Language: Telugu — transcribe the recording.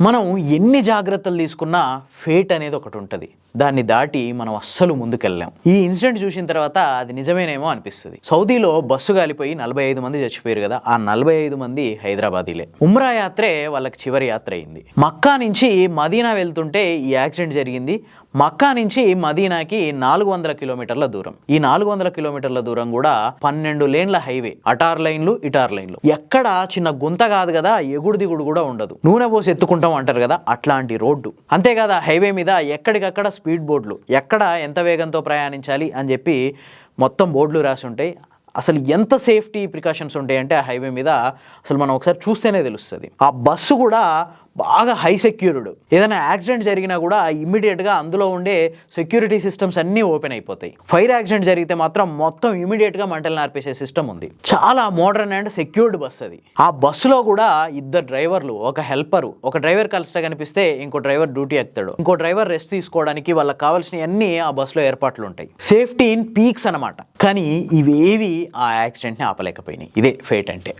మనం ఎన్ని జాగ్రత్తలు తీసుకున్నా ఫేట్ అనేది ఒకటి ఉంటుంది. దాన్ని దాటి మనం అస్సలు ముందుకెళ్ళాం ఈ ఇన్సిడెంట్ చూసిన తర్వాత అది నిజమేనేమో అనిపిస్తుంది. సౌదీలో బస్సు కాలిపోయి నలభై ఐదు మంది చచ్చిపోయారు కదా ఆ నలభై ఐదు మంది హైదరాబాదీలే. ఉమ్రా యాత్రే వాళ్ళకి చివరి యాత్ర అయింది. మక్కా నుంచి మదీనా వెళ్తుంటే ఈ యాక్సిడెంట్ జరిగింది. మక్కా నుంచి మదీనాకి నాలుగు వందల కిలోమీటర్ల దూరం. ఈ నాలుగు వందల కిలోమీటర్ల దూరం కూడా పన్నెండు లేన్ల హైవే. అటార్ లైన్లు ఇటార్ లైన్లు. ఎక్కడ చిన్న గుంత కాదు కదా ఎగుడు దిగుడు కూడా ఉండదు. నూనె పోసి ఎత్తుకుంటాం అంటారు కదా అట్లాంటి రోడ్డు. అంతేకాదు హైవే మీద ఎక్కడికక్కడ స్పీడ్ బోర్డులు ఎక్కడ ఎంత వేగంతో ప్రయాణించాలి అని చెప్పి మొత్తం బోర్డులు రాసి ఉంటాయి. అసలు ఎంత సేఫ్టీ ప్రికాషన్స్ ఉంటాయంటే ఆ హైవే మీద అసలు మనం ఒకసారి చూస్తేనే తెలుస్తుంది. ఆ బస్సు కూడా బాగా హై సెక్యూర్డ్. ఏదైనా యాక్సిడెంట్ జరిగినా కూడా ఇమీడియట్గా అందులో ఉండే సెక్యూరిటీ సిస్టమ్స్ అన్నీ ఓపెన్ అయిపోతాయి. ఫైర్ యాక్సిడెంట్ జరిగితే మాత్రం మొత్తం ఇమీడియట్గా మంటలు నార్పేసే సిస్టమ్ ఉంది. చాలా మోడర్న్ అండ్ సెక్యూర్డ్ బస్ అది. ఆ బస్సులో కూడా ఇద్దరు డ్రైవర్లు ఒక హెల్పరు ఒక డ్రైవర్ కలిస్తే కనిపిస్తే ఇంకో డ్రైవర్ డ్యూటీ ఎక్కుతాడు ఇంకో డ్రైవర్ రెస్ట్ తీసుకోవడానికి వాళ్ళకి కావాల్సిన అన్ని ఆ బస్సులో ఏర్పాట్లు ఉంటాయి. సేఫ్టీ ఇన్ పీక్స్ అన్నమాట. కానీ ఇవేవి ఆ యాక్సిడెంట్ని ఆపలేకపోయినాయి. ఇదే ఫేట్ అంటే.